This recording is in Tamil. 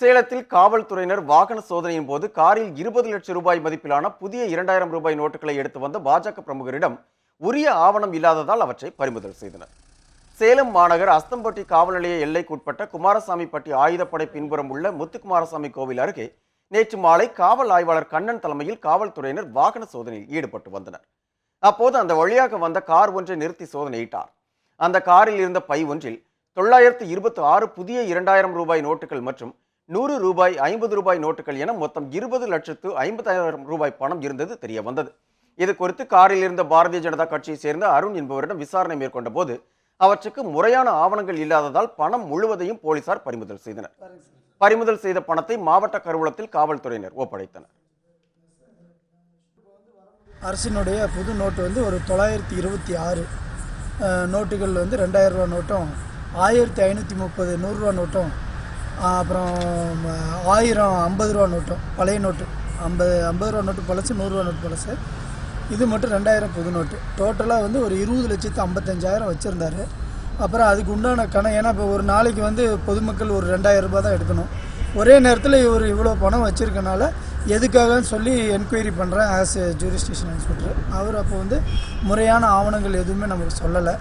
சேலத்தில் காவல்துறையினர் வாகன சோதனையின் போது காரில் இருபது லட்சம் ரூபாய் மதிப்பிலான புதிய இரண்டாயிரம் ரூபாய் நோட்டுகளை எடுத்து வந்த பாஜக பிரமுகரிடம் உரிய ஆவணம் இல்லாததால் அவற்றை பறிமுதல் செய்தனர். சேலம் மாநகர் அஸ்தம்பட்டி காவல் நிலைய எல்லைக்குட்பட்ட குமாரசாமிப்பட்டி ஆயுதப்படை பின்புறம் உள்ள முத்துக்குமாரசாமி கோவில் அருகே நேற்று மாலை காவல் ஆய்வாளர் கண்ணன் தலைமையில் காவல்துறையினர் வாகன சோதனையில் ஈடுபட்டு வந்தனர். அப்போது அந்த வழியாக வந்த கார் ஒன்றை நிறுத்தி சோதனையிட்டார். அந்த காரில் இருந்த பை ஒன்றில் தொள்ளாயிரத்து இருபத்தி ஆறு புதிய இரண்டாயிரம் ரூபாய் நோட்டுகள் மற்றும் நூறு ரூபாய் ஐம்பது ரூபாய் நோட்டுகள் என மொத்தம் இருபது லட்சத்து ஐம்பதாயிரம் ரூபாய் பணம் இருந்தது தெரிய வந்தது இது குறித்து காரில் இருந்த பாரதிய ஜனதா கட்சியைச் சேர்ந்த அருண் என்பவரிடம் விசாரணை மேற்கொண்ட போது அவற்றுக்கு முறையான ஆவணங்கள் இல்லாததால் பணம் முழுவதையும் போலீசார் பறிமுதல் செய்தனர். பறிமுதல் செய்த பணத்தை மாவட்ட கருவூலத்தில் காவல்துறையினர் ஒப்படைத்தனர். அரசினுடைய புது நோட்டு வந்து ஒரு தொள்ளாயிரத்தி இருபத்தி ஆறு நோட்டுகள் வந்து ரெண்டாயிரம் ரூபா நோட்டும் ஆயிரத்தி ஐநூற்றி முப்பது நூறுரூவா நோட்டும் அப்புறம் ஆயிரம் ஐம்பது ரூபா நோட்டும் பழைய நோட்டு. ஐம்பது ஐம்பது ரூபா நோட்டு பழசு நூறுரூவா நோட்டு பழசு. இது மட்டும் ரெண்டாயிரம் புது நோட்டு. டோட்டலாக வந்து ஒரு இருபது லட்சத்து ஐம்பத்தஞ்சாயிரம் வச்சுருந்தாரு. அப்புறம் அதுக்கு உண்டான கணக்கு ஏன்னா இப்போ ஒரு நாளைக்கு வந்து பொதுமக்கள் ஒரு ரெண்டாயிரம் ரூபாய் தான் எடுக்கணும். ஒரே நேரத்தில் இவர் இவ்வளோ பணம் வச்சுருக்கனால எதுக்காகன்னு சொல்லி என்கொயரி பண்ணுறேன் ஆஸ் ஜூரிஸ்டிஷன் இன்ஸ்பெக்டர் அவர் அப்போ வந்து முறையான ஆவணங்கள் எதுவுமே நமக்கு சொல்லலை.